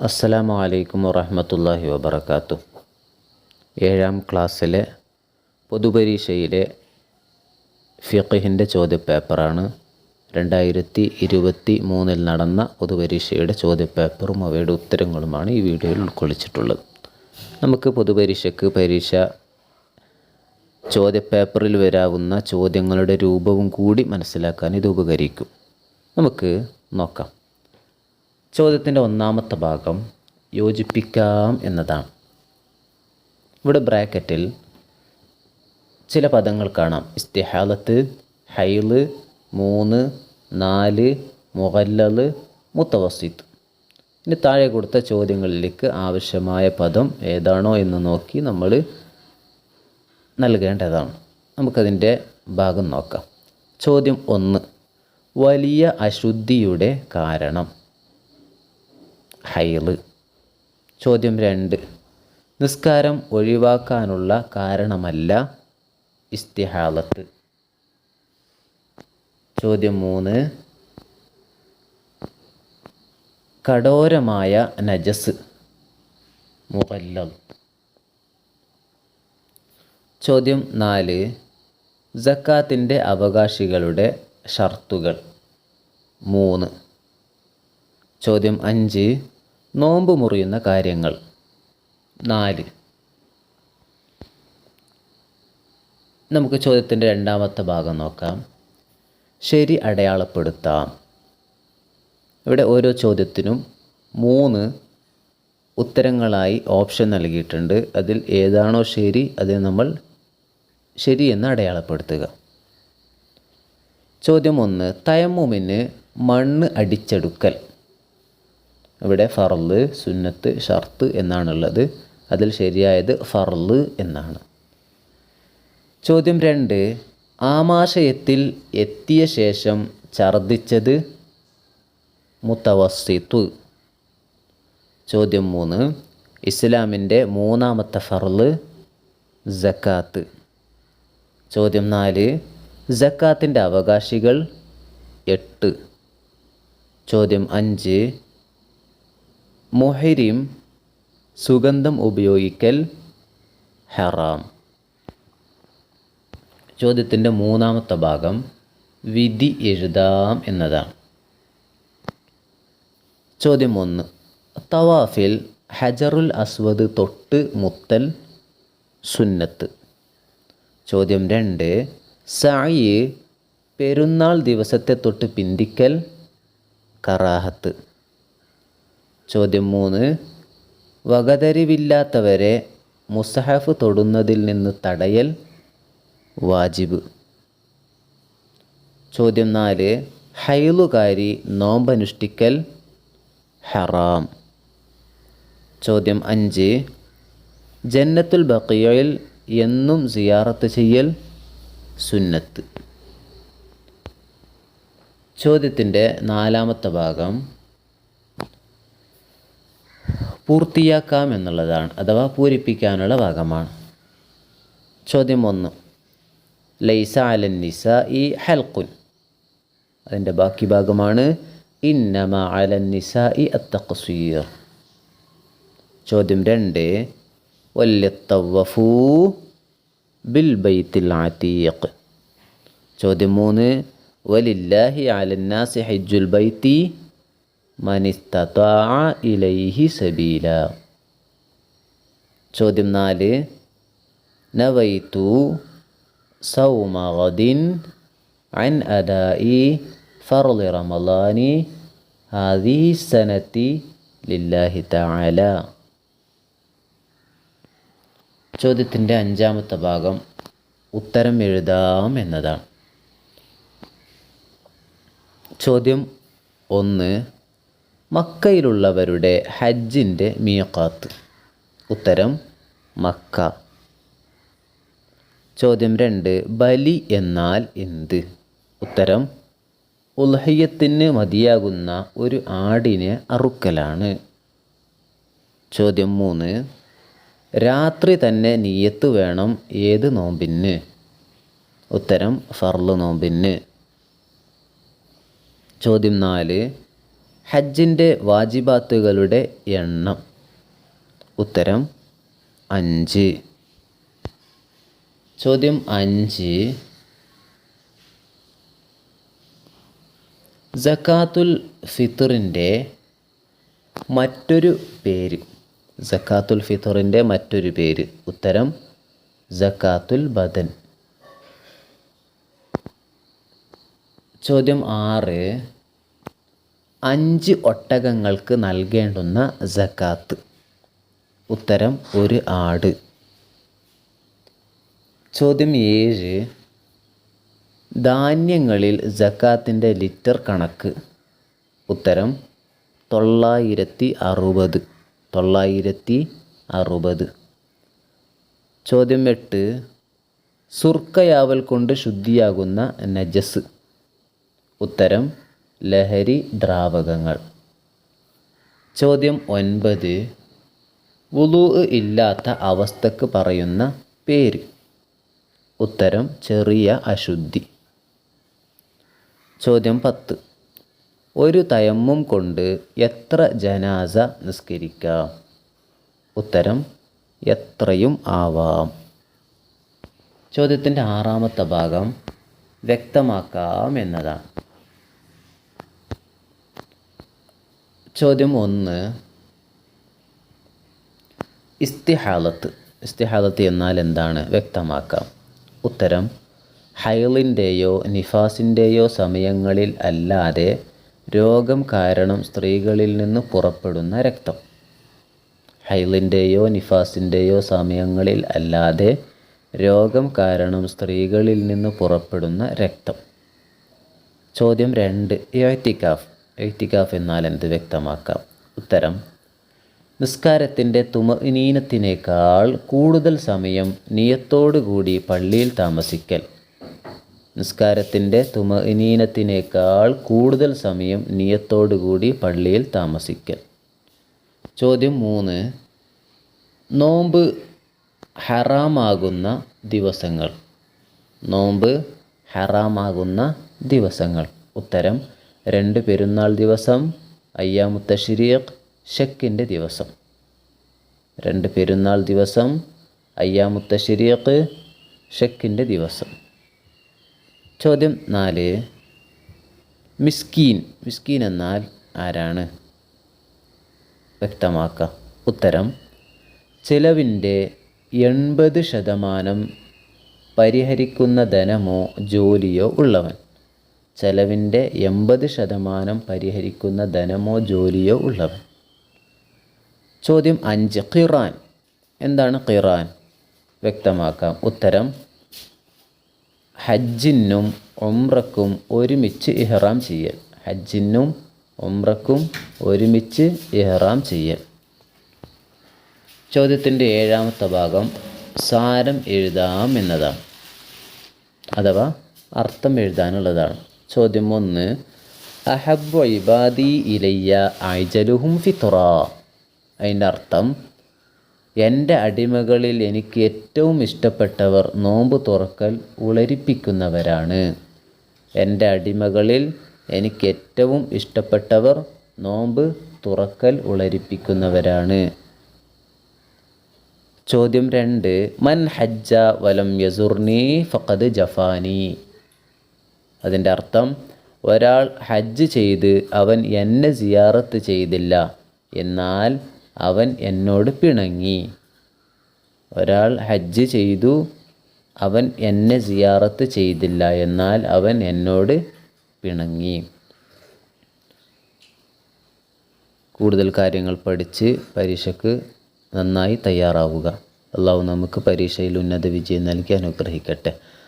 അസ്സലാമു അലൈക്കും വറഹമത്തല്ലാഹി വബർക്കാത്തു ഏഴാം ക്ലാസ്സിലെ പൊതുപരീക്ഷയിലെ ഫിഖിന്റെ ചോദ്യപേപ്പറാണ്. രണ്ടായിരത്തി ഇരുപത്തി മൂന്നിൽ നടന്ന പൊതുപരീക്ഷയുടെ ചോദ്യപേപ്പറും അവയുടെ ഉത്തരങ്ങളുമാണ് ഈ വീഡിയോയിൽ ഉൾക്കൊള്ളിച്ചിട്ടുള്ളത്. നമുക്ക് പൊതുപരീക്ഷയ്ക്ക് പരീക്ഷ ചോദ്യപേപ്പറിൽ വരാവുന്ന ചോദ്യങ്ങളുടെ രൂപവും കൂടി മനസ്സിലാക്കാൻ ഇത് ഉപകരിക്കും. നമുക്ക് നോക്കാം. ചോദ്യത്തിന്റെ ഒന്നാമത്തെ ഭാഗം യോജിപ്പിക്കാം എന്നതാണ്. ഇവിടെ ബ്രാക്കറ്റിൽ ചില പദങ്ങൾ കാണാം. ഇസ്തിഹാലത്ത് ഹൈൽ മൂന്ന് നാല് മുഹല്ലല് മുത്തവസിത്ത്. ഇനി താഴെ കൊടുത്ത ചോദ്യങ്ങളിലേക്ക് ആവശ്യമായ പദം ഏതാണോ എന്ന് നോക്കി നമ്മൾ നൽകേണ്ടതാണ്. നമുക്കതിന്റെ ഭാഗം നോക്കാം. ചോദ്യം ഒന്ന്. വലിയ അശുദ്ധിയുടെ കാരണം. ഹൈൾ. ചോദ്യം രണ്ട്. നിസ്കാരം ഒഴിവാക്കാനുള്ള കാരണമല്ല ഇസ്തിഹാലത്ത്. ചോദ്യം മൂന്ന്. കഠോരമായ നജസ്. മുഖല്ലം ചോദ്യം നാല്. ജക്കാത്തിന്റെ അവകാശികളുടെ ഷർത്തുകൾ. മൂന്ന്. ചോദ്യം അഞ്ച്. നോമ്പ് മുറിയുന്ന കാര്യങ്ങൾ. നാല്. നമുക്ക് ചോദ്യത്തിന്റെ രണ്ടാമത്തെ ഭാഗം നോക്കാം. ശരി അടയാളപ്പെടുത്താം. ഇവിടെ ഓരോ ചോദ്യത്തിനും മൂന്ന് ഉത്തരങ്ങളായി ഓപ്ഷൻ നൽകിയിട്ടുണ്ട്. അതിൽ ഏതാണോ ശരി അതിൽ നമ്മൾ ശരി എന്ന് അടയാളപ്പെടുത്തുക. ചോദ്യം ഒന്ന്. തയമ്മുമിന് മണ്ണ് അടിച്ചെടുക്കൽ. ഇവിടെ ഫർൾ സുന്നത്ത് ഷർത്ത് എന്നാണുള്ളത്. അതിൽ ശരിയായത് ഫർൾ എന്നാണ്. ചോദ്യം രണ്ട്. ആമാശയത്തിൽ എത്തിയ ശേഷം ഛർദിച്ചത് മുത്തവസ്തിത്വ ചോദ്യം മൂന്ന്. ഇസ്ലാമിന്റെ മൂന്നാമത്തെ ഫർൾ ജക്കാത്ത് ചോദ്യം നാല്. ജക്കാത്തിന്റെ അവകാശികൾ എട്ട്. ചോദ്യം അഞ്ച്. മുഹരിം സുഗന്ധം ഉപയോഗിക്കൽ ഹറാം. ചോദ്യത്തിന്റെ മൂന്നാമത്തെ ഭാഗം വിധി എഴുതാം എന്നതാണ്. ചോദ്യം ഒന്ന്. തവാഫിൽ ഹജറുൽ അസ്വദ് തൊട്ട് മുത്തൽ സുന്നത്ത്. ചോദ്യം രണ്ട്. സായി പെരുന്നാൾ ദിവസത്തെ തൊട്ട് പിന്തിക്കൽ കറാഹത്ത്. ചോദ്യം മൂന്ന്. വകതരിവില്ലാത്തവരെ മുസഹഫ് തൊടുന്നതിൽ നിന്ന് തടയൽ വാജിബ്. ചോദ്യം നാല്. ഹൈലുകാരി നോമ്പനുഷ്ഠിക്കൽ ഹറാം. ചോദ്യം അഞ്ച്. ജന്നത്തുൽ ബക്കിയയിൽ എന്നും സിയാറത്ത് ചെയ്യൽ സുന്നത്ത്. ചോദ്യത്തിന്റെ നാലാമത്തെ ഭാഗം. പൂർത്തിയാക്കാം എന്നുള്ളതാണ് അഥവാ പൂരിപ്പിക്കാനുള്ള ഭാഗമാണ്. ചോദ്യം ഒന്ന്. ലൈസ അലൻ നിസ ഈ ഹൽക്കുൻ അതിന്റെ ബാക്കി ഭാഗമാണ് ഇന്നമ അലൻ നിസ ഇ അത്തഖസീർ. ചോദ്യം രണ്ട്. വല്യത്തവഫൂ ബിൽ ബൈത്തിൽ ആതീഖ്. ചോദ്യം മൂന്ന്. വലില്ലാഹി അലന്നാസി ഹജ്ജുൽ ബൈത്തി മനിസ്തത്വാ ഇലൈഹി സബീല. ചോദ്യം നാല്. നവൈത്തു സൗമദിൻ അൻ അദായി ഫർളി റമലാനി ഹാദി സനത്തി ലില്ലാഹി താല ചോദ്യത്തിന്റെ അഞ്ചാമത്തെ ഭാഗം ഉത്തരം എഴുതാം എന്നതാണ്. ചോദ്യം ഒന്ന്. മക്കയിലുള്ളവരുടെ ഹജ്ജിന്റെ മീഖാത്ത്. ഉത്തരം മക്ക. ചോദ്യം രണ്ട് ബലി എന്നാൽ എന്ത്? ഉത്തരം ഉൽഹയ്യത്തിന് മതിയാകുന്ന ഒരു ആടിനെ അറുക്കലാണ്. ചോദ്യം മൂന്ന് രാത്രി തന്നെ നീയത്ത് വേണം ഏത് നോമ്പിന്? ഉത്തരം ഫർൾ നോമ്പിന്. ചോദ്യം നാല് ഹജ്ജിന്റെ വാജിബാത്തുകളുടെ എണ്ണം. ഉത്തരം അഞ്ച്. ചോദ്യം അഞ്ച്. ജക്കാത്തുൽ ഫിത്തറിന്റെ മറ്റൊരു പേര്. ജക്കാത്തുൽ ഫിത്തറിന്റെ മറ്റൊരു പേര്. ഉത്തരം ജക്കാത്തുൽ ബദൻ. ചോദ്യം ആറ്. അഞ്ച് ഒട്ടകങ്ങൾക്ക് നൽകേണ്ടുന്ന സക്കാത്ത്. ഉത്തരം ഒരു ആട്. ചോദ്യം ഏഴ്. ധാന്യങ്ങളിൽ ജക്കാത്തിന്റെ ലിറ്റർ കണക്ക്. ഉത്തരം തൊള്ളായിരത്തി അറുപത് തൊള്ളായിരത്തി അറുപത് ചോദ്യം എട്ട്. സുർക്കയാവൽ കൊണ്ട് ശുദ്ധിയാകുന്ന നജസ്. ഉത്തരം ലഹരി ദ്രാവകങ്ങൾ. ചോദ്യം ഒൻപത്. വുളു ഇല്ലാത്ത അവസ്ഥക്ക് പറയുന്ന പേര്. ഉത്തരം ചെറിയ അശുദ്ധി. ചോദ്യം പത്ത്. ഒരു തയമ്മും കൊണ്ട് എത്ര ജനാസ നിസ്കരിക്കാം? ഉത്തരം എത്രയും ആവാം. ചോദ്യത്തിന്റെ ആറാമത്തെ ഭാഗം വ്യക്തമാക്കാം എന്നതാണ്. ചോദ്യം ഒന്ന്. ഇസ്തിഹാലത്ത് ഇസ്തിഹാലത്ത് എന്നാൽ എന്താണ് വ്യക്തമാക്കാം. ഉത്തരം ഹൈലിന്റെയോ നിഫാസിന്റെയോ സമയങ്ങളിൽ അല്ലാതെ രോഗം കാരണം സ്ത്രീകളിൽ നിന്ന് പുറപ്പെടുന്ന രക്തം. ഹൈലിന്റെയോ നിഫാസിന്റെയോ സമയങ്ങളിൽ അല്ലാതെ രോഗം കാരണം സ്ത്രീകളിൽ നിന്ന് പുറപ്പെടുന്ന രക്തം. ചോദ്യം രണ്ട് എയ്റ്റിക്കാഫ് എയ്റ്റിക്കാഫ് എന്നാൽ എന്ത് വ്യക്തമാക്കാം? ഉത്തരം നിസ്കാരത്തിന്റെ തുമനീനത്തിനേക്കാൾ കൂടുതൽ സമയം നിയത്തോടുകൂടി പള്ളിയിൽ താമസിക്കൽ. നിസ്കാരത്തിന്റെ തുമനീനത്തിനേക്കാൾ കൂടുതൽ സമയം നിയത്തോടുകൂടി പള്ളിയിൽ താമസിക്കൽ. ചോദ്യം മൂന്ന് നോമ്പ് ഹറാമാകുന്ന ദിവസങ്ങൾ. നോമ്പ് ഹറാമാകുന്ന ദിവസങ്ങൾ. ഉത്തരം രണ്ട് പെരുന്നാൾ ദിവസം അയ്യാമുത്ത ഷിരീഖ് ഷക്കിന്റെ ദിവസം. രണ്ട് പെരുന്നാൾ ദിവസം അയ്യാമുത്ത ഷിരീഖ് ഷക്കിന്റെ ദിവസം. ചോദ്യം നാല്. മിസ്കീൻ മിസ്കീൻ എന്നാൽ ആരാണ്? വ്യക്തമാക്കാം. ഉത്തരം ചിലവിന്റെ എൺപത് ശതമാനം പരിഹരിക്കുന്ന ധനമോ ജോലിയോ ഉള്ളവൻ. ചെലവിന്റെ എൺപത് ശതമാനം പരിഹരിക്കുന്ന ധനമോ ജോലിയോ ഉള്ളവൻ. ചോദ്യം അഞ്ച്. ഖിറാൻ. എന്താണ് ഖിറാൻ? വ്യക്തമാക്കാം. ഉത്തരം ഹജ്ജിനും ഒമ്രക്കും ഒരുമിച്ച് ഇഹ്റാം ചെയ്യൽ. ഹജ്ജിനും ഒമ്രക്കും ഒരുമിച്ച് ഇഹ്റാം ചെയ്യൽ. ചോദ്യത്തിന്റെ ഏഴാമത്തെ ഭാഗം സാരം എഴുതാം എന്നതാണ്. അഥവാ അർത്ഥം എഴുതാനുള്ളതാണ്. ചോദ്യം ഒന്ന് അഹബ് ഇബാദി ഇലയ്യ ഐജലുഹും ഫിത്ര അതിന്റെ അർത്ഥം എന്റെ അടിമകളിൽ എനിക്ക് ഏറ്റവും ഇഷ്ടപ്പെട്ടവർ നോമ്പ് തുറക്കൽ ഉളരിപ്പിക്കുന്നവരാണ്. എന്റെ അടിമകളിൽ എനിക്ക് ഏറ്റവും ഇഷ്ടപ്പെട്ടവർ നോമ്പ് തുറക്കൽ ഉളരിപ്പിക്കുന്നവരാണ്. ചോദ്യം രണ്ട് മൻ ഹജ്ജ വലം യസുർനി ഫഖദ് ജഫാനി. അതിന്റെ അർത്ഥം ഒരാൾ ഹജ്ജ് ചെയ്ത് അവൻ എന്നെ സിയാറത്ത് ചെയ്തില്ല എന്നാൽ അവൻ എന്നോട് പിണങ്ങി. ഒരാൾ ഹജ്ജ് ചെയ്തു അവൻ എന്നെ സിയാറത്ത് ചെയ്തില്ല എന്നാൽ അവൻ എന്നോട് പിണങ്ങി. കൂടുതൽ കാര്യങ്ങൾ പഠിച്ച് പരീക്ഷയ്ക്ക് നന്നായി തയ്യാറാവുക. അള്ളാഹു നമുക്ക് പരീക്ഷയിൽ ഉന്നത വിജയം നൽകി അനുഗ്രഹിക്കട്ടെ.